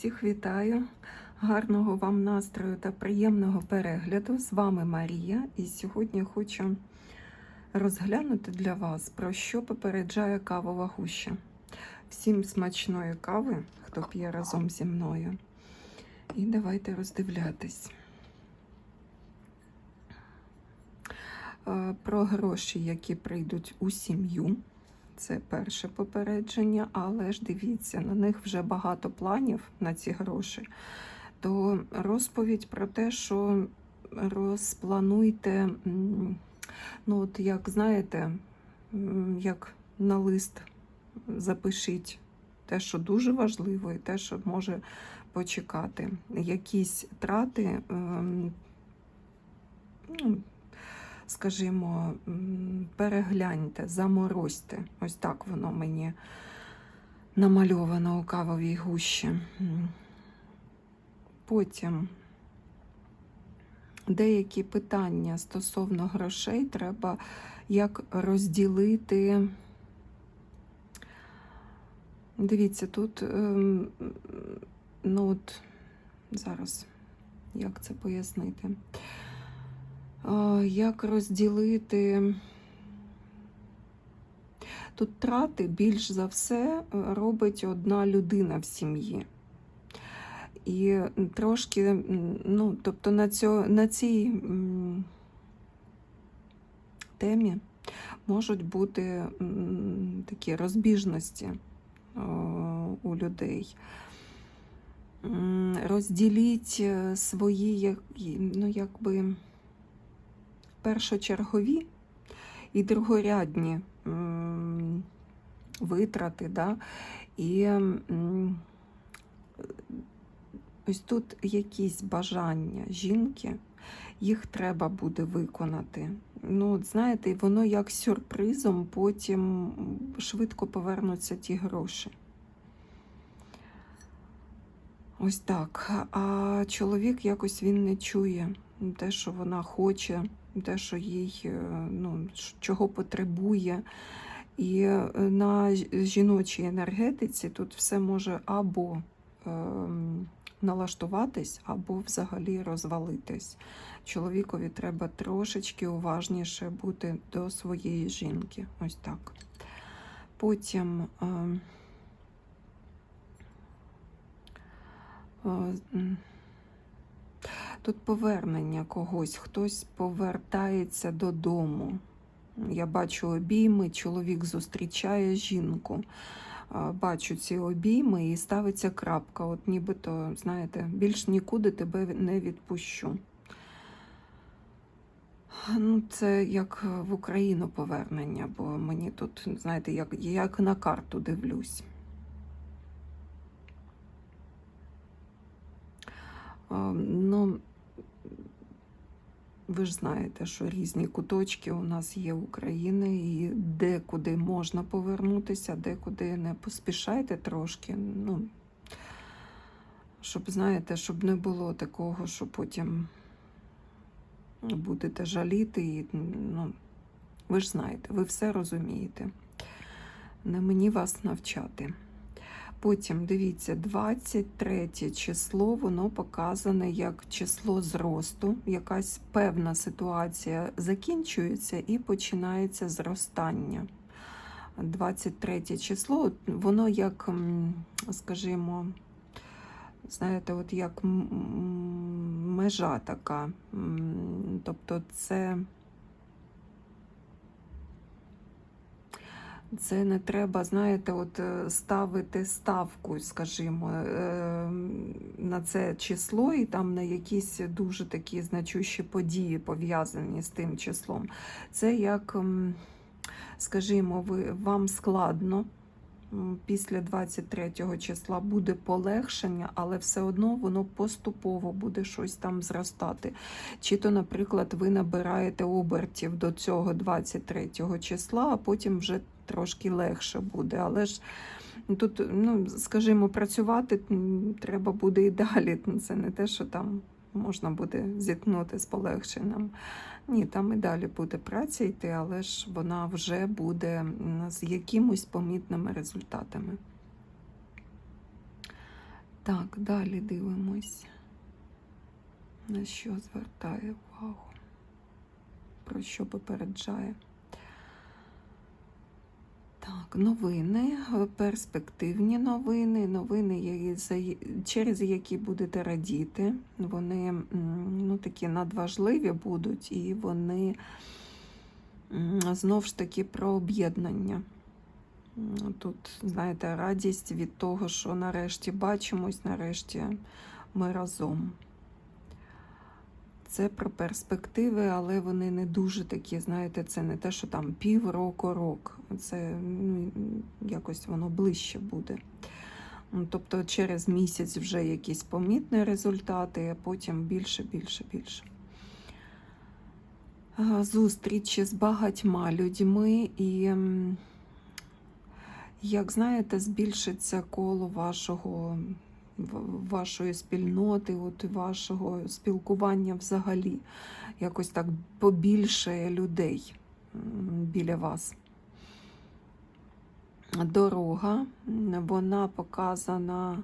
Всіх вітаю, гарного вам настрою та приємного перегляду. З вами Марія, і сьогодні хочу розглянути для вас, про що попереджає кавова гуща. Всім смачної кави, хто п'є разом зі мною. І давайте роздивлятись. Е, Про гроші, які прийдуть у сім'ю. Це перше попередження, але ж дивіться, на них вже багато планів на ці гроші. То розповідь про те, що розплануйте, ну от як знаєте, як на лист запишіть те, що дуже важливо, і те, що може почекати. Якісь трати. Скажімо, перегляньте, заморозьте. Ось так воно мені намальовано у кавовій гущі. Потім деякі питання стосовно грошей треба як розділити. Дивіться, тут ем, ну от зараз як це пояснити? Як розділити? Тут трати більш за все е, робить одна людина в сім'ї. І трошки, ну, тобто на, цьо, на цій темі можуть бути такі розбіжності о, у людей. Розділіть е, свої, ну, якби першочергові і другорядні витрати. Да? І ось тут якісь бажання жінки, їх треба буде виконати. Ну, от знаєте, воно як сюрпризом потім швидко повернуться ті гроші. Ось так. А чоловік якось він не чує те, що вона хоче, те, що їй е, ну, чого потребує. І е, на жіночій енергетиці тут все може або ем, налаштуватись, або взагалі розвалитись. Чоловікові треба трошечки уважніше бути до своєї жінки. Ось так. Потім. Тут повернення когось, хтось повертається додому. Я бачу обійми, чоловік зустрічає жінку. Бачу ці обійми і ставиться крапка. От нібито, знаєте, більш нікуди тебе не відпущу. Ну, це як в Україну повернення, бо мені тут, знаєте, як, як на карту дивлюсь. Ну, ви ж знаєте, що різні куточки у нас є України, і декуди можна повернутися, декуди не поспішайте трошки. Ну, щоб, знаєте, щоб не було такого, що потім будете жаліти. І, ну, ви ж знаєте, ви все розумієте. Не мені вас навчати. Потім дивіться, 23 число, воно показане як число зросту. Якась певна ситуація закінчується і починається зростання. 23 число, воно як, скажімо, знаєте, от як межа така. Тобто це. Це не треба, знаєте, от е, ставити ставку, скажімо, е, на це число і там на якісь дуже такі значущі події пов'язані з тим числом. Це як, скажімо, ви, вам складно. Після 23 числа буде полегшення, але все одно воно поступово буде щось там зростати. Чи то, наприклад, ви набираєте обертів до цього 23 числа, а потім вже трошки легше буде. Але ж тут, ну, скажімо, працювати треба буде і далі. Це не те, що там можна буде зіткнути з полегшенням. Ні, там і далі буде праця йти, але ж вона вже буде з якимось помітними результатами. Так, далі дивимось. На що звертає увагу? Про що попереджає? Так, новини, е, перспективні новини, новини, через які будете радіти. Вони ну, такі надважливі будуть, і вони м, знов ж таки про об'єднання. Тут, знаєте, радість від того, що нарешті бачимось, нарешті ми разом. Це про перспективи, але вони не дуже такі, знаєте, це не те, що там півроку, рок. Це ну, якось воно ближче буде. Тобто через місяць вже якісь помітні результати, а потім більше, більше, більше. Зустрічі з багатьма людьми і, як знаєте, збільшиться коло вашого вашої спільноти, от вашого спілкування взагалі. Якось так побільше людей біля вас. Дорога, вона показана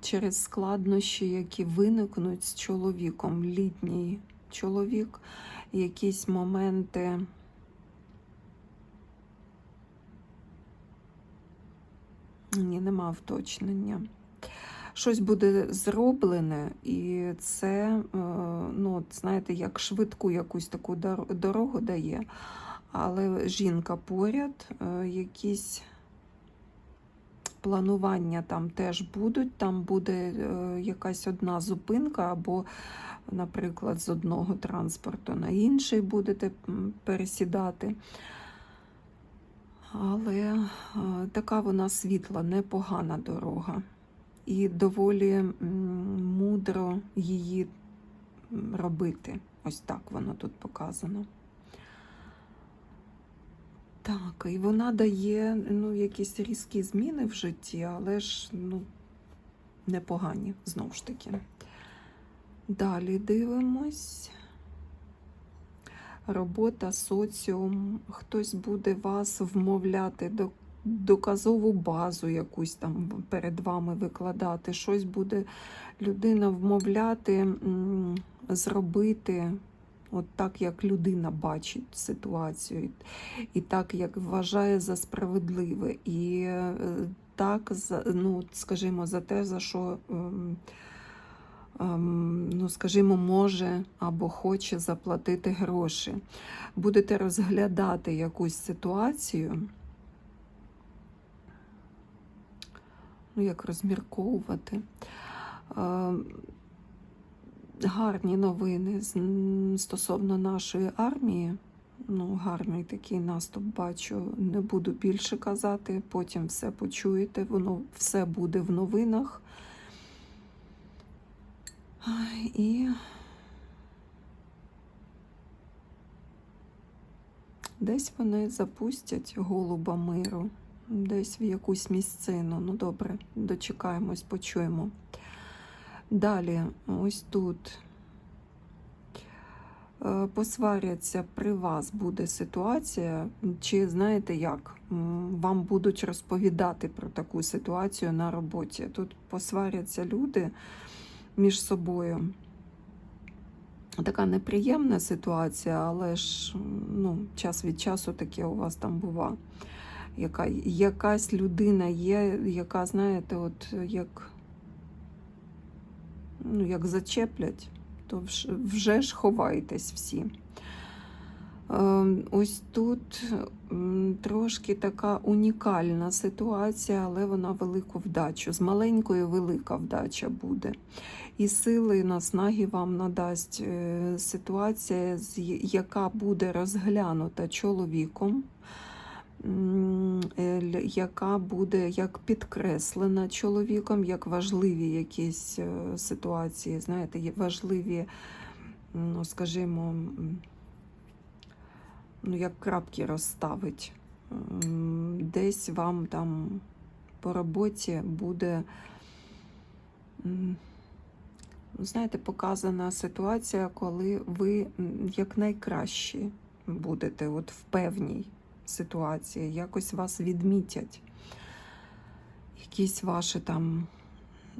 через складнощі, які виникнуть з чоловіком. Літній чоловік, якісь моменти. Ні, нема вточнення. Щось буде зроблене, і це, е, ну, знаєте, як швидку якусь таку дорогу дає. Але жінка поряд, е, якісь планування там теж будуть. Там буде е, якась одна зупинка, або, наприклад, з одного транспорту на інший будете пересідати. Але е, така вона світла, непогана дорога. І доволі мудро її робити. Ось так воно тут показано. Так, і вона дає ну, якісь різкі зміни в житті, але ж ну, непогані, знову ж таки. Далі дивимось. Робота, соціум, хтось буде вас вмовляти до доказову базу якусь там перед вами викладати, щось буде людина вмовляти зробити от так, як людина бачить ситуацію, і- так, як вважає за справедливе, і е, так, ну, скажімо, за те, за що. Ем, Ну, скажімо, може або хоче заплатити гроші. Будете розглядати якусь ситуацію, ну, як розмірковувати. Ем, Гарні новини стосовно нашої армії. Ну, гарний такий наступ бачу. Не буду більше казати, потім все почуєте, воно все буде в новинах. І десь вони запустять голуба миру, десь в якусь місцину. Ну добре, дочекаємось, почуємо. Далі, ось тут е, посваряться при вас буде ситуація, чи знаєте як? Вам будуть розповідати про таку ситуацію на роботі. Тут посваряться люди між собою. Така неприємна ситуація, але ж ну, час від часу таке у вас там бува. Яка, якась людина є, яка, знаєте, от як, ну, як зачеплять, то вж- вже ж ховайтесь всі. Е, Ось тут трошки така унікальна ситуація, але вона велику вдачу. З маленькою велика вдача буде. І сили, наснаги вам надасть е, ситуація, яка буде розглянута чоловіком, е, яка буде як підкреслена чоловіком, як важливі якісь е, ситуації, знаєте, важливі, ну, скажімо, ну, як крапки розставить. Десь вам там по роботі буде, ну, знаєте, показана ситуація, коли ви якнайкращі будете от в певній ситуації, якось вас відмітять. якісь ваші там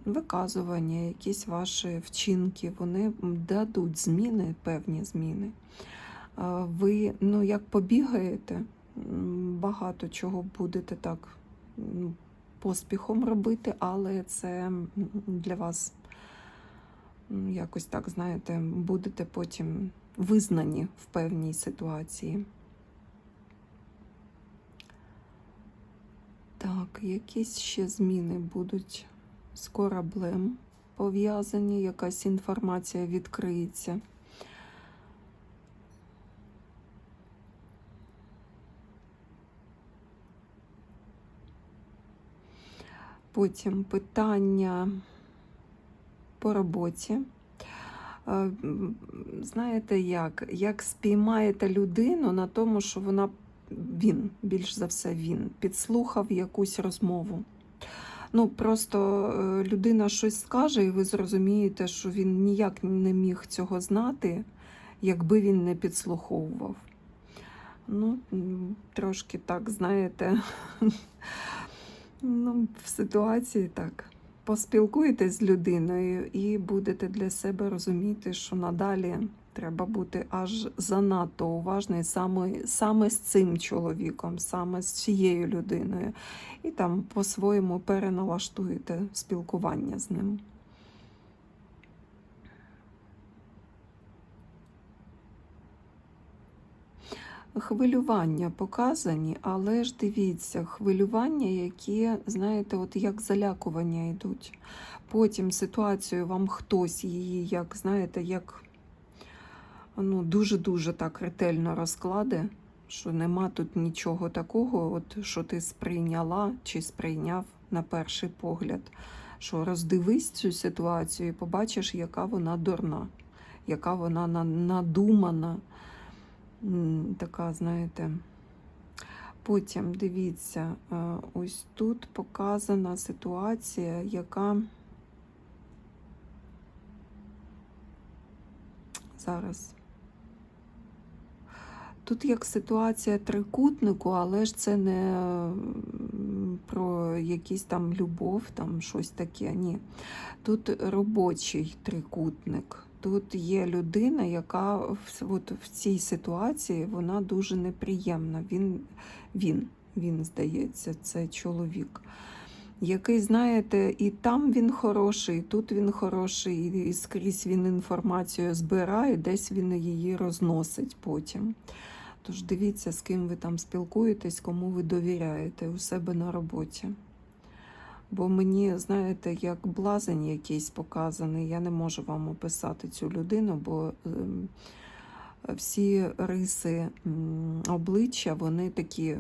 виказування, якісь ваші вчинки, вони дадуть зміни, певні зміни. Ви, ну, як побігаєте, багато чого будете так поспіхом робити, але це для вас якось так, знаєте, будете потім визнані в певній ситуації. Так, якісь ще зміни будуть з кораблем пов'язані, якась інформація відкриється. Потім питання по роботі. Е, Знаєте як? Як спіймаєте людину на тому, що вона він, більш за все, він підслухав якусь розмову. Ну, просто е, людина щось скаже, і ви зрозумієте, що він ніяк не міг цього знати, якби він не підслуховував. Ну, трошки так, знаєте, ну, в ситуації так. Поспілкуєтесь з людиною і будете для себе розуміти, що надалі треба бути аж занадто уважний саме, саме з цим чоловіком, саме з цією людиною. І там по-своєму переналаштуєте спілкування з ним. Хвилювання показані, але ж дивіться, хвилювання, які, знаєте, от як залякування йдуть. Потім ситуацію вам хтось її, як, знаєте, як ну, дуже-дуже так ретельно розкладе, що нема тут нічого такого, от, що ти сприйняла чи сприйняв на перший погляд. Що роздивись цю ситуацію і побачиш, яка вона дурна, яка вона на- надумана. Така, знаєте. Потім дивіться, е, ось тут показана ситуація, яка зараз. Тут як ситуація трикутнику, але ж це не про якийсь там любов, там щось таке. Ні. Тут робочий трикутник. Тут є людина, яка от в цій ситуації вона дуже неприємна. Він, він, він здається, це чоловік. Який, знаєте, і там він хороший, і тут він хороший, і скрізь він інформацію збирає, десь він її розносить потім. Тож дивіться, з ким ви там спілкуєтесь, кому ви довіряєте у себе на роботі. Бо мені, знаєте, як блазень якийсь показаний, я не можу вам описати цю людину, бо ем, всі риси обличчя, вони такі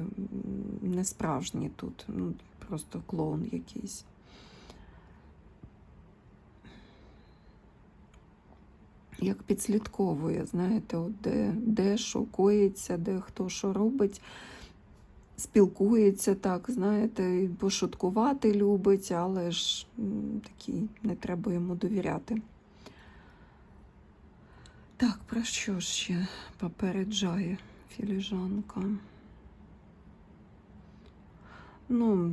несправжні тут. Ну, просто клоун якийсь. Як підслідковує, знаєте, от де, де що коїться, де хто що робить спілкується так, знаєте, пошуткувати любить, але ж такий не треба йому довіряти. Так, про що ще попереджає філіжанка? Ну,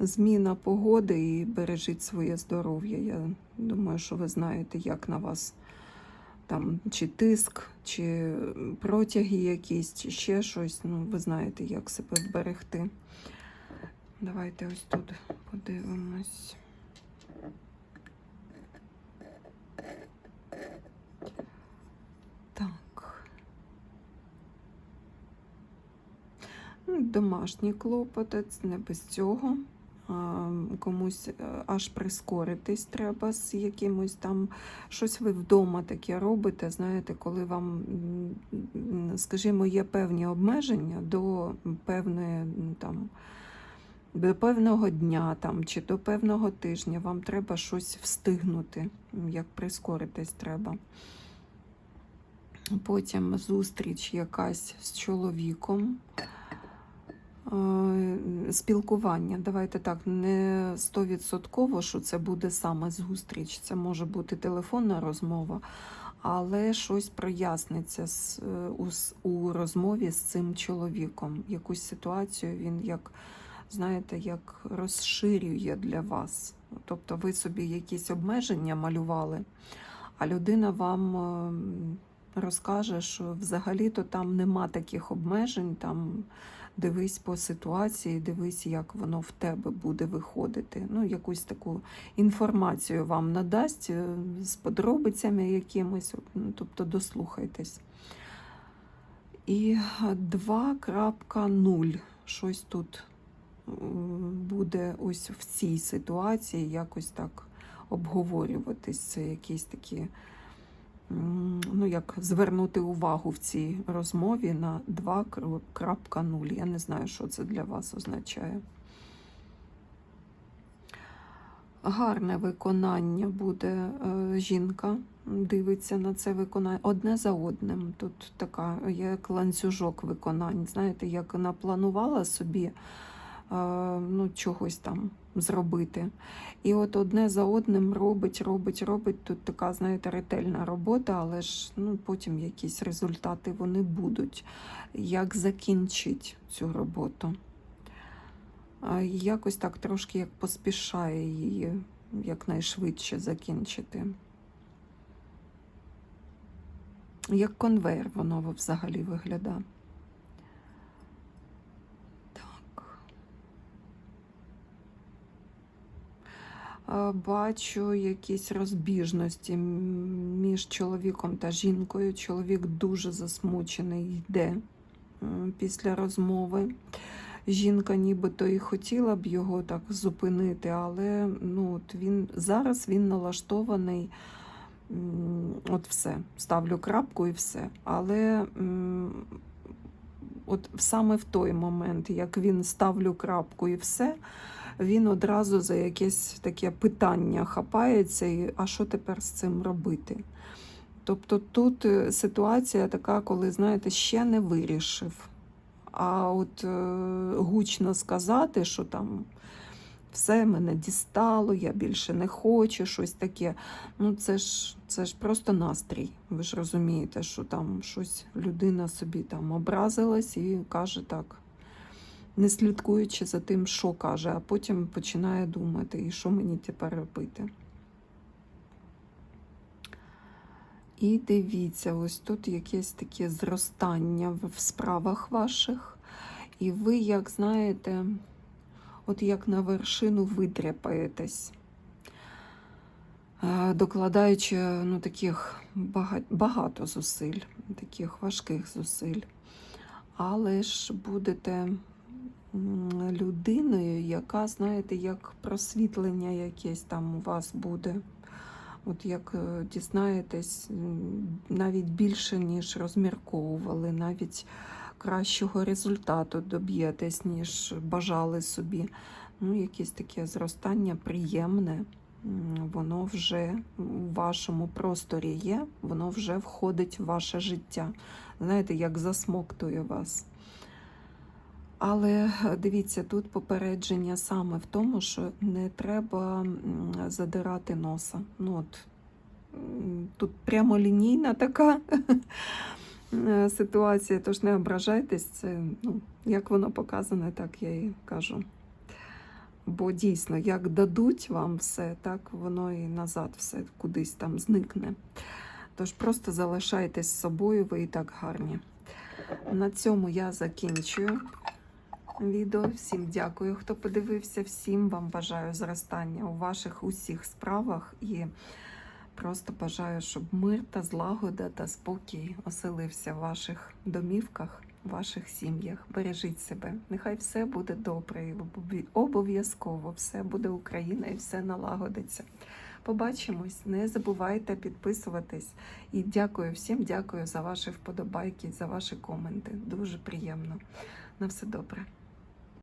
зміна погоди і бережіть своє здоров'я. Я думаю, що ви знаєте, як на вас там чи тиск, чи протяги якісь, чи ще щось. Ну, ви знаєте, як себе вберегти. Давайте ось тут подивимось. Так. Ну, Домашні клопоти, не без цього. Комусь е, аж прискоритись треба з якимось там щось ви вдома таке робите, знаєте, коли вам, скажімо, є певні обмеження до певної там. До певного дня там, чи до певного тижня вам треба щось встигнути, як прискоритись треба. Потім зустріч якась з чоловіком. Е, Спілкування. Давайте так, не стовідсотково, що це буде саме зустріч. Це може бути телефонна розмова, але щось проясниться у, розмові з цим чоловіком. Якусь ситуацію він як знаєте, як розширює для вас. Тобто ви собі якісь обмеження малювали, а людина вам ем, розкаже, що взагалі-то там нема таких обмежень, там дивись по ситуації, дивись, як воно в тебе буде виходити. Ну, якусь таку інформацію вам надасть е, з подробицями якимось, ну, тобто дослухайтесь. І 2.0. Щось тут буде ось в цій ситуації якось так обговорюватись. Якісь такі, ну як звернути увагу в цій розмові на 2.0. Я не знаю, що це для вас означає. Гарне виконання буде е, жінка. Дивиться на це виконання одне за одним. Тут така як ланцюжок виконань. Знаєте, як напланувала собі е, ну, чогось там зробити. І от одне за одним робить, робить, робить. Тут така, знаєте, ретельна робота, але ж ну, потім якісь результати вони будуть. Як закінчить цю роботу? Якось так трошки як поспішає її якнайшвидше закінчити. Як конвейер воно взагалі виглядає. Бачу якісь розбіжності між чоловіком та жінкою. Чоловік дуже засмучений йде після розмови. Жінка нібито і хотіла б його так зупинити, але ну, от він зараз він налаштований. От все, ставлю крапку і все. Але от саме в той момент, як він ставлю крапку і все, він одразу за якесь таке питання хапається, і а що тепер з цим робити? Тобто тут е, ситуація така, коли, знаєте, ще не вирішив. А от е, гучно сказати, що там все мене дістало, я більше не хочу, щось таке. Ну, це ж це ж просто настрій. Ви ж розумієте, що там щось людина собі там образилась і каже так, не слідкуючи за тим, що каже, а потім починає думати, і що мені тепер робити. І дивіться, ось тут якесь таке зростання в справах ваших. І ви, як знаєте, от як на вершину видряпаєтесь, е, докладаючи ну, таких бага- багато зусиль, таких важких зусиль. Але ж будете людиною, яка, знаєте, як просвітлення якесь там у вас буде. От як е, дізнаєтесь, навіть більше, ніж розмірковували, навіть кращого результату доб'єтесь, ніж бажали собі. Ну, якесь таке зростання приємне, воно вже у вашому просторі є, воно вже входить в ваше життя. Знаєте, як засмоктує вас. Але е, дивіться, тут попередження саме в тому, що не треба задирати носа. Ну, от, тут прямолінійна така е, ситуація, тож не ображайтесь, це ну, як воно показане, так я і кажу. Бо дійсно, як дадуть вам все, так воно і назад все кудись там зникне. Тож просто залишайтесь собою, ви і так гарні. На цьому я закінчую відео. Всім дякую, хто подивився. Всім вам бажаю зростання у ваших усіх справах і просто бажаю, щоб мир та злагода та спокій оселився в ваших домівках, в ваших сім'ях. Бережіть себе. Нехай все буде добре. і Обов'язково все буде Україна і все налагодиться. Побачимось, не забувайте підписуватись. І дякую всім, дякую за ваші вподобайки, за ваші коменти. Дуже приємно. На все добре.